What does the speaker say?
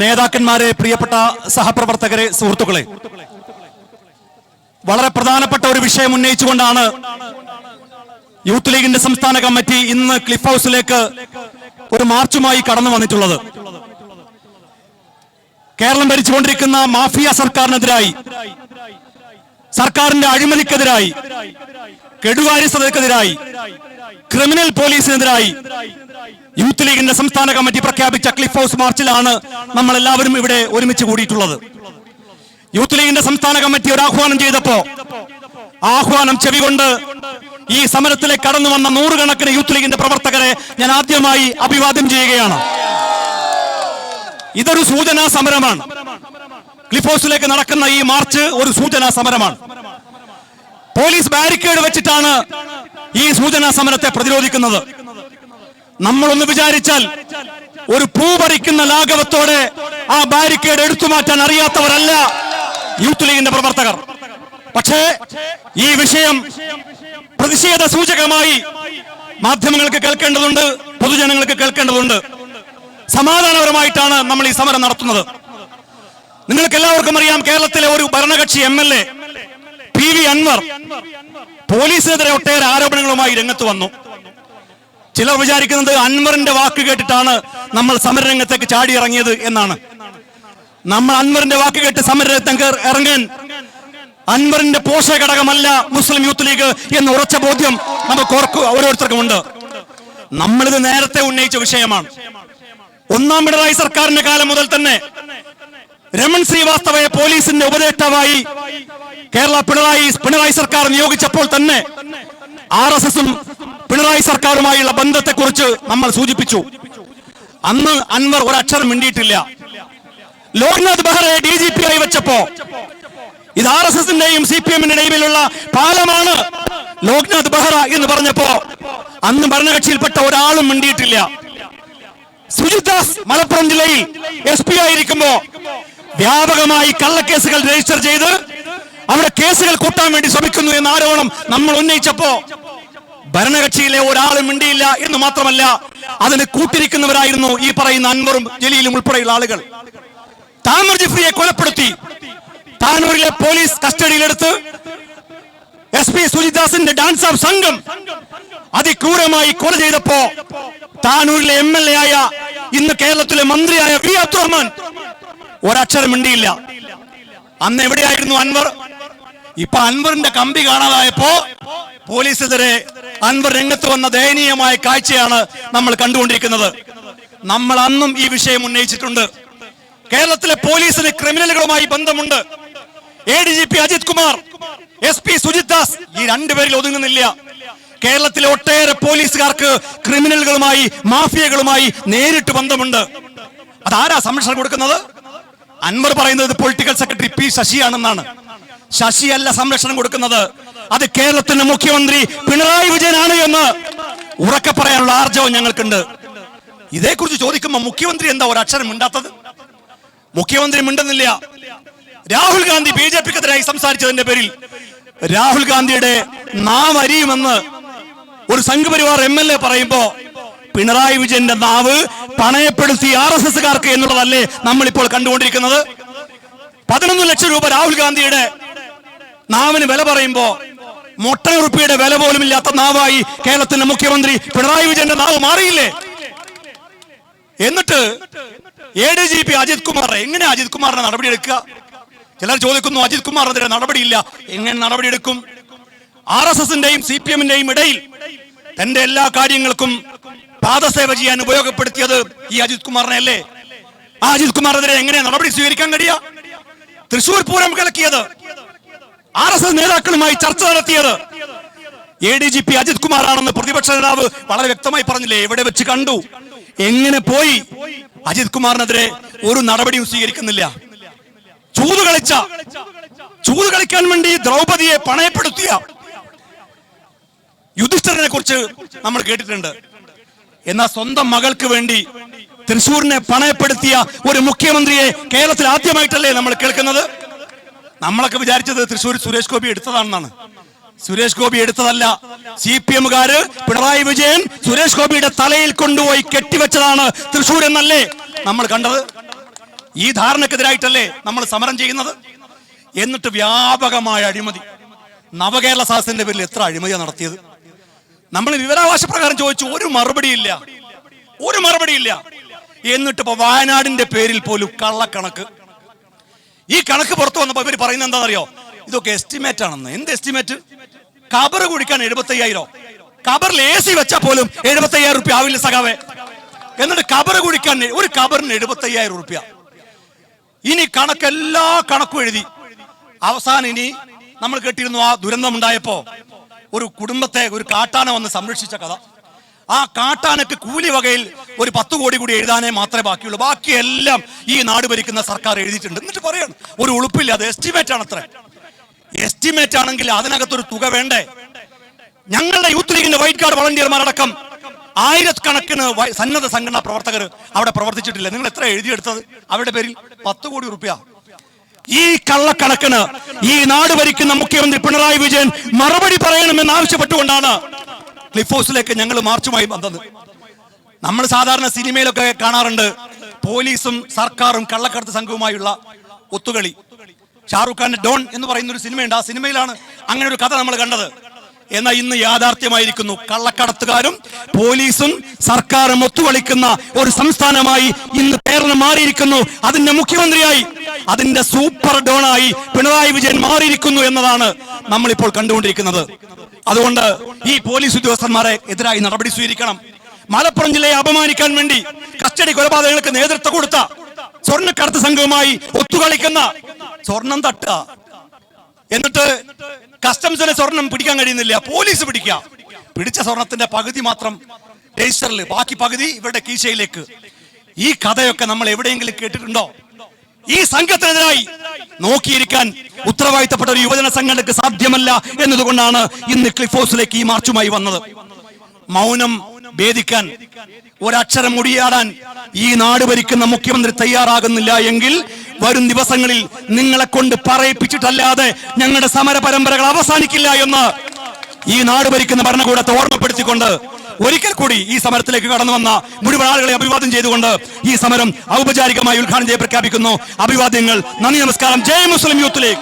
നേതാക്കന്മാരെ പ്രിയപ്പെട്ട സഹപ്രവർത്തകരെ സുഹൃത്തുക്കളെ. വളരെ പ്രധാനപ്പെട്ട ഒരു വിഷയം ഉന്നയിച്ചുകൊണ്ടാണ് യൂത്ത് ലീഗിന്റെ സംസ്ഥാന കമ്മിറ്റി ഇന്ന് ക്ലിഫ് ഹൗസിലേക്ക് ഒരു മാർച്ചുമായി കടന്നു വന്നിട്ടുള്ളത്. കേരളം ഭരിച്ചുകൊണ്ടിരിക്കുന്ന മാഫിയ സർക്കാരിനെതിരായി സർക്കാരിന്റെ അഴിമതിക്കെതിരായി കെടുകാര്യസ്ഥതക്കെതിരായി ക്രിമിനൽ പോലീസിനെതിരായി യൂത്ത് ലീഗിന്റെ സംസ്ഥാന കമ്മിറ്റി പ്രഖ്യാപിച്ച ക്ലിഫ് ഹൗസ് മാർച്ചിലാണ് നമ്മൾ എല്ലാവരും ഇവിടെ ഒരുമിച്ച് കൂടിയിട്ടുള്ളത്. യൂത്ത് ലീഗിന്റെ സംസ്ഥാന കമ്മിറ്റി ഒരു ആഹ്വാനം ചെയ്തപ്പോ ആഹ്വാനം ചെവികൊണ്ട് ഈ സമരത്തിലേക്ക് കടന്നു വന്ന നൂറുകണക്കിന് യൂത്ത് ലീഗിന്റെ പ്രവർത്തകരെ ഞാൻ ആദ്യമായി അഭിവാദ്യം ചെയ്യുകയാണ്. ഇതൊരു സൂചനാ സമരമാണ്. ക്ലിഫ് ഹൗസിലേക്ക് നടക്കുന്ന ഈ മാർച്ച് ഒരു സൂചനാ സമരമാണ്. പോലീസ് ബാരിക്കേഡ് വെച്ചിട്ടാണ് ഈ സൂചനാ സമരത്തെ പ്രതിരോധിക്കുന്നത്. നമ്മളൊന്ന് വിചാരിച്ചാൽ ഒരു പൂ പറിക്കുന്ന ലാഘവത്തോടെ ആ ബാരിക്കേഡ് എടുത്തു മാറ്റാൻ അറിയാത്തവരല്ല യൂത്ത് ലീഗിന്റെ പ്രവർത്തകർ. പക്ഷേ ഈ വിഷയം പ്രതിഷേധ സൂചകമായി മാധ്യമങ്ങൾക്ക് കേൾക്കേണ്ടതുണ്ട് പൊതുജനങ്ങൾക്ക് കേൾക്കേണ്ടതുണ്ട്. സമാധാനപരമായിട്ടാണ് നമ്മൾ ഈ സമരം നടത്തുന്നത്. നിങ്ങൾക്ക് എല്ലാവർക്കും അറിയാം കേരളത്തിലെ ഒരു ഭരണകക്ഷി M L A P V Anvar പോലീസിനെതിരെ ഒട്ടേറെ ആരോപണങ്ങളുമായി രംഗത്ത് വന്നു. ചിലർ വിചാരിക്കുന്നത് അൻവറിന്റെ വാക്ക് കേട്ടിട്ടാണ് നമ്മൾ സമരരംഗത്തേക്ക് ചാടിയിറങ്ങിയത് എന്നാണ്. നമ്മൾ അൻവറിന്റെ വാക്ക് കേട്ട് സമരരംഗത്തേക്ക് ഇറങ്ങാൻ അൻവറിന്റെ പോഷക ഘടകമല്ല മുസ്ലിം യൂത്ത് ലീഗ് എന്ന ഉറച്ച ബോധ്യം നമുക്ക് ഓരോരുത്തർക്കും ഉണ്ട് നമ്മളിത് നേരത്തെ ഉന്നയിച്ച വിഷയമാണ്. ഒന്നാം പിണറായി സർക്കാരിന്റെ കാലം മുതൽ തന്നെ രമൺ ശ്രീവാസ്തവയെ പോലീസിന്റെ ഉപദേഷ്ടാവായി കേരള പിണറായി പിണറായി സർക്കാർ നിയോഗിച്ചപ്പോൾ തന്നെ ആർ എസ് എസും പിണറായി സർക്കാരുമായുള്ള ബന്ധത്തെക്കുറിച്ച് നമ്മൾ സൂചിപ്പിച്ചു. അന്ന് അൻവർ ഒരക്ഷരം മിണ്ടിയിട്ടില്ല. ലോക്നാഥ് ബെഹ്റയെ ഡി ജി പി ആയി വെച്ചപ്പോ ഇത് ആർ എസ് എസിന്റെയും സി പി എമ്മിന്റെ ഇടയിലുള്ള പാലമാണ് ലോക്നാഥ് ബെഹ്റ എന്ന് പറഞ്ഞപ്പോ അന്ന് ഭരണകക്ഷിയിൽപ്പെട്ട ഒരാളും മിണ്ടിയിട്ടില്ല. സുജിദാസ് മലപ്പുറം ജില്ലയിൽ എസ് പി ആയിരിക്കുമ്പോ വ്യാപകമായി കള്ളക്കേസുകൾ രജിസ്റ്റർ ചെയ്ത് അവിടെ കേസുകൾ കൂട്ടാൻ വേണ്ടി ശ്രമിക്കുന്നു എന്ന ആരോപണം നമ്മൾ ഉന്നയിച്ചപ്പോ ഭരണകക്ഷിയിലെ ഒരാളും മിണ്ടിയില്ല എന്ന് മാത്രമല്ല അതിന് കൂട്ടിരിക്കുന്നവരായിരുന്നു ഈ പറയുന്ന അൻവറും ജലീലും ഉൾപ്പെടെയുള്ള ആളുകൾ. താമർ ജിഫ്രിയെ കൊലപ്പെടുത്തി. താനൂരിലെ പോലീസ് കസ്റ്റഡിയിലെടുത്ത് എസ് പി സുജിദാസിന്റെ ഡാൻസ് ഓഫ് സംഘം അതിക്രൂരമായി കൊല ചെയ്തപ്പോ താനൂരിലെ എം എൽ എ ആയ ഇന്ന് കേരളത്തിലെ മന്ത്രിയായ വി അബ്ദുറഹ്മാൻ ഒരക്ഷരം മിണ്ടിയില്ല. അന്ന് എവിടെയായിരുന്നു അൻവർ? ഇപ്പൊ അൻവറിന്റെ കമ്പി കാണാതായപ്പോ പോലീസിനെതിരെ അൻവർ രംഗത്ത് വന്ന ദയനീയമായ കാഴ്ചയാണ് നമ്മൾ കണ്ടുകൊണ്ടിരിക്കുന്നത്. നമ്മൾ അന്നും ഈ വിഷയം ഉന്നയിച്ചിട്ടുണ്ട്. കേരളത്തിലെ പോലീസിന് ക്രിമിനലുകളുമായി ബന്ധമുണ്ട്. A D G P Ajith Kumar S P Sujith Das ഈ രണ്ടുപേരിൽ ഒതുങ്ങുന്നില്ല. കേരളത്തിലെ ഒട്ടേറെ പോലീസുകാർക്ക് ക്രിമിനലുകളുമായി മാഫിയകളുമായി നേരിട്ട് ബന്ധമുണ്ട്. അതാരാ സംരക്ഷണം കൊടുക്കുന്നത്? അൻവർ പറയുന്നത് പൊളിറ്റിക്കൽ സെക്രട്ടറി പി ശശിയാണെന്നാണ്. ശശിയല്ല സംരക്ഷണം കൊടുക്കുന്നത്. അത് കേരളത്തിന്റെ മുഖ്യമന്ത്രി പിണറായി വിജയനാണ് എന്ന് ഉറക്കെ പറയാനുള്ള ആർജവം ഞങ്ങൾക്കുണ്ട്. ഇതേക്കുറിച്ച് ചോദിക്കുമ്പോൾ മുഖ്യമന്ത്രി എന്താ ഒരു അക്ഷരം മിണ്ടാത്തത്? മുഖ്യമന്ത്രി മിണ്ടുന്നില്ല. രാഹുൽ ഗാന്ധി ബി ജെ പിക്കെതിരായി സംസാരിച്ചതിന്റെ പേരിൽ രാഹുൽ ഗാന്ധിയുടെ നാം അരിയുമെന്ന് ഒരു സംഘപരിവാർ എം എൽ എ പറയുമ്പോ പിണറായി വിജയന്റെ നാവ് പണയപ്പെടുത്തി ആർ എസ് എസ്കാർക്ക് എന്നുള്ളതല്ലേ നമ്മൾ ഇപ്പോൾ കണ്ടുകൊണ്ടിരിക്കുന്നത്? പതിനൊന്ന് ലക്ഷം രൂപ രാഹുൽ ഗാന്ധിയുടെ നാവിന് വില പറയുമ്പോ മൊട്ടനുറുപ്പിയുടെ വില പോലും ഇല്ലാത്ത നാവായി കേരളത്തിന്റെ മുഖ്യമന്ത്രി പിണറായി വിജയന്റെ നാവ് മാറിയില്ലേ? എന്നിട്ട് A D G P Ajith Kumar എങ്ങനെ അജിത് നടപടി എടുക്കുക? ചിലർ ചോദിക്കുന്നു അജിത് കുമാറിനെതിരെ നടപടിയില്ല. എങ്ങനെ നടപടിയെടുക്കും? ആർ എസ് എസിന്റെയും സി പി എമ്മിന്റെയും ഇടയിൽ തന്റെ എല്ലാ കാര്യങ്ങൾക്കും പാദസേവ ചെയ്യാൻ ഉപയോഗപ്പെടുത്തിയത് ഈ അജിത് കുമാറിനെ അല്ലേ ആ അജിത് കുമാറിനെതിരെ എങ്ങനെ നടപടി സ്വീകരിക്കാൻ കഴിയ? തൃശൂർ പൂരം കലക്കിയത് ആർ എസ് എസ് നേതാക്കളുമായി ചർച്ച നടത്തിയത്. A D G P Ajith Kumar ആണെന്ന് പ്രതിപക്ഷ നേതാവ് വളരെ വ്യക്തമായി പറഞ്ഞില്ലേ? എവിടെ വെച്ച് കണ്ടു? എങ്ങനെ പോയി? അജിത് കുമാറിനെതിരെ ഒരു നടപടിയും സ്വീകരിക്കുന്നില്ല. ചൂത് കളിച്ച ചൂത് കളിക്കാൻ വേണ്ടി ദ്രൗപതിയെ പണയപ്പെടുത്തിയ യുധിഷ്ഠരനെ കുറിച്ച് നമ്മൾ കേട്ടിട്ടുണ്ട്. എന്നാൽ സ്വന്തം മകൾക്ക് വേണ്ടി തൃശൂരിനെ പണയപ്പെടുത്തിയ ഒരു മുഖ്യമന്ത്രിയെ കേരളത്തിൽ ആദ്യമായിട്ടല്ലേ നമ്മൾ കേൾക്കുന്നത്? നമ്മളൊക്കെ വിചാരിച്ചത് തൃശൂർ സുരേഷ് ഗോപി എടുത്തതാണെന്നാണ്. സുരേഷ് ഗോപി എടുത്തതല്ല. സി പി എമ്മുകാര് പിണറായി വിജയൻ സുരേഷ് ഗോപിയുടെ തലയിൽ കൊണ്ടുപോയി കെട്ടിവെച്ചതാണ് തൃശൂർ എന്നല്ലേ നമ്മൾ കണ്ടത്? ഈ ധാരണക്കെതിരായിട്ടല്ലേ നമ്മൾ സമരം ചെയ്യുന്നത്? എന്നിട്ട് വ്യാപകമായ അഴിമതി. നവകേരള സാഹസിന്റെ പേരിൽ എത്ര അഴിമതിയാണ് നടത്തിയത്? നമ്മൾ വിവരാവകാശ പ്രകാരം ചോദിച്ചു ഒരു മറുപടിയില്ല. ഒരു മറുപടിയില്ല. എന്നിട്ട് ഇപ്പൊ വയനാടിന്റെ പേരിൽ പോലും കള്ളക്കണക്ക്. ഈ കണക്ക് പുറത്തു വന്നപ്പോ ഇവർ പറയുന്നത് എന്താണെന്നറിയോ? ഇതൊക്കെ എസ്റ്റിമേറ്റ് ആണെന്ന്. എന്ത് എസ്റ്റിമേറ്റ് കബർ കുടിക്കാൻ എഴുപത്തി അയ്യായിരം കബറിൽ എ സി വെച്ചാൽ പോലും എഴുപത്തി അയ്യായിരം റുപ്യ ആവില്ല സഖാവേ. എന്നിട്ട് കബർ കുടിക്കാൻ ഒരു കബറിന് എഴുപത്തി അയ്യായിരം റുപ്യ. ഇനി കണക്കെല്ലാ കണക്കും എഴുതി. അവസാനം ഇനി നമ്മൾ കേട്ടിരുന്നു ആ ദുരന്തം ഉണ്ടായപ്പോ ഒരു കുടുംബത്തെ ഒരു കാട്ടാന വന്ന് സംരക്ഷിച്ച കഥ. ആ കാട്ടാനക്ക് കൂലി വകയിൽ ഒരു പത്ത് കോടി കൂടി എഴുതാനേ മാത്രമേ ബാക്കിയുള്ളൂ. ബാക്കിയെല്ലാം ഈ നാട് ഭരിക്കുന്ന സർക്കാർ എഴുതിയിട്ടുണ്ട്. എന്നിട്ട് പറയാണ് ഒരു ഉളുപ്പില്ല അത് എസ്റ്റിമേറ്റ് ആണ് അത്ര. എസ്റ്റിമേറ്റ് ആണെങ്കിൽ അതിനകത്തൊരു തുക വേണ്ടേ? ഞങ്ങളുടെ യൂത്ത് ലീഗിന്റെ വൈറ്റ് കാർഡ് വളണ്ടിയർമാരടക്കം ആയിരക്കണക്കിന് സന്നദ്ധ സംഘടനാ പ്രവർത്തകർ അവിടെ പ്രവർത്തിച്ചിട്ടില്ല. നിങ്ങൾ എത്ര എഴുതിയെടുത്തത്? അവരുടെ പേരിൽ പത്ത് കോടി റുപ്യ ഈ കള്ളക്കണക്കിന് ഈ നാട് ഭരിക്കുന്ന മുഖ്യമന്ത്രി പിണറായി വിജയൻ മറുപടി പറയണമെന്ന് ആവശ്യപ്പെട്ടുകൊണ്ടാണ് ക്ലിഫ് ഹൗസിലേക്ക് ഞങ്ങൾ മാർച്ചുമായി വന്നത്. നമ്മൾ സാധാരണ സിനിമയിലൊക്കെ കാണാറുണ്ട് പോലീസും സർക്കാരും കള്ളക്കടത്ത് സംഘവുമായുള്ള ഒത്തുകളി. ഷാറുഖ് ഖാന്റെ ഡോൺ എന്ന് പറയുന്ന ഒരു സിനിമയുണ്ട്. ആ സിനിമയിലാണ് അങ്ങനെ ഒരു കഥ നമ്മൾ കണ്ടത്. എന്നാൽ ഇന്ന് യാഥാർത്ഥ്യമായിരിക്കുന്നു. കള്ളക്കടത്തുകാരും പോലീസും സർക്കാരും ഒത്തുകളിക്കുന്ന ഒരു സംസ്ഥാനമായി ഇന്ന് കേരളം മാറിയിരിക്കുന്നു. അതിന്റെ മുഖ്യമന്ത്രിയായി അതിന്റെ സൂപ്പർ ഡോണായി പിണറായി വിജയൻ മാറിയിരിക്കുന്നു എന്നതാണ് നമ്മളിപ്പോൾ കണ്ടുകൊണ്ടിരിക്കുന്നത്. അതുകൊണ്ട് ഈ പോലീസ് ഉദ്യോഗസ്ഥന്മാരെ എതിരായി നടപടി സ്വീകരിക്കണം. മലപ്പുറം ജില്ലയെ അപമാനിക്കാൻ വേണ്ടി കസ്റ്റഡി കൊലപാതകങ്ങൾക്ക് നേതൃത്വം കൊടുത്ത സ്വർണക്കടത്ത് സംഘവുമായി ഒത്തുകളിക്കുന്ന സ്വർണം തട്ട എന്നിട്ട് കസ്റ്റംസിന് സ്വർണം പിടിക്കാൻ കഴിയുന്നില്ല പോലീസ് പിടിക്കുക. പിടിച്ച സ്വർണത്തിന്റെ പകുതി മാത്രം രജിസ്റ്ററിൽ ബാക്കി പകുതി ഇവരുടെ കീശയിലേക്ക്. ഈ കഥയൊക്കെ നമ്മൾ എവിടെയെങ്കിലും കേട്ടിട്ടുണ്ടോ? ഈ സംഘത്തിനെതിരായി നോക്കിയിരിക്കാൻ ഉത്തരവാദിത്തപ്പെട്ട ഒരു യുവജന സംഘടനക്ക് സാധ്യമല്ല എന്നതുകൊണ്ടാണ് ഇന്ന് ക്ലിഫ് ഹൗസിലേക്ക് ഈ മാർച്ചുമായി വന്നത്. മൗനം ഭേദിക്കാൻ ഒരക്ഷരം മുടിയാടാൻ ഈ നാട് ഭരിക്കുന്ന മുഖ്യമന്ത്രി തയ്യാറാകുന്നില്ല എങ്കിൽ വരും ദിവസങ്ങളിൽ നിങ്ങളെ കൊണ്ട് പറയിപ്പിച്ചിട്ടല്ലാതെ ഞങ്ങളുടെ സമര പരമ്പരകൾ അവസാനിക്കില്ല എന്ന് ഈ നാട് ഭരിക്കുന്ന ഭരണകൂടത്തെ ഓർമ്മപ്പെടുത്തിക്കൊണ്ട് ഒരിക്കൽ കൂടി ഈ സമരത്തിലേക്ക് കടന്നു വന്ന മുഴുവൻ ആളുകളെ അഭിവാദ്യം ചെയ്തുകൊണ്ട് ഈ സമരം ഔപചാരികമായി ഉദ്ഘാടനം ചെയ്ത് പ്രഖ്യാപിക്കുന്നു അഭിവാദ്യങ്ങൾ. നന്ദി നമസ്കാരം. ജയ മുസ്ലിം യൂത്ത് ലീഗ്.